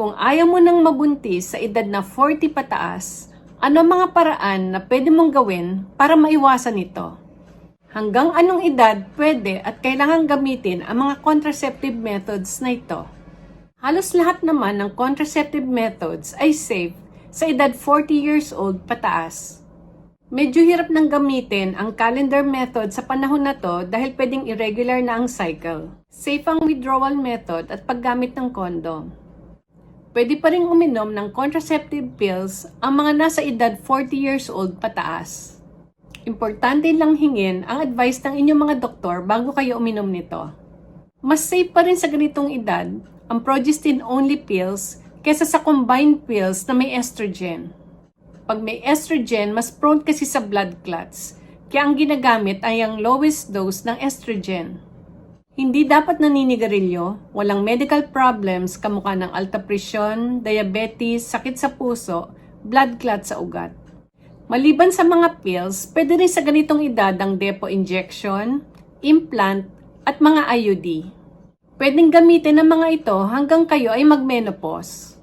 Kung ayaw mo nang mabuntis sa edad na 40 pataas, ano ang mga paraan na pwede mong gawin para maiwasan ito? Hanggang anong edad pwede at kailangan gamitin ang mga contraceptive methods na ito? Halos lahat naman ng contraceptive methods ay safe sa edad 40 years old pataas. Medyo hirap nang gamitin ang calendar method sa panahon na to dahil pwedeng irregular na ang cycle. Safe ang withdrawal method at paggamit ng condom. Pwede pa rin uminom ng contraceptive pills ang mga nasa edad 40 years old pataas. Importante lang hingin ang advice ng inyong mga doktor bago kayo uminom nito. Mas safe pa rin sa ganitong edad ang progestin-only pills kesa sa combined pills na may estrogen. Pag may estrogen, mas prone kasi sa blood clots, kaya ang ginagamit ay ang lowest dose ng estrogen. Hindi dapat naninigarilyo, walang medical problems kamukha ng alta presyon, diabetes, sakit sa puso, blood clot sa ugat. Maliban sa mga pills, pwede rin sa ganitong edad ang depo injection, implant, at mga IUD. Pwedeng gamitin ang mga ito hanggang kayo ay magmenopause.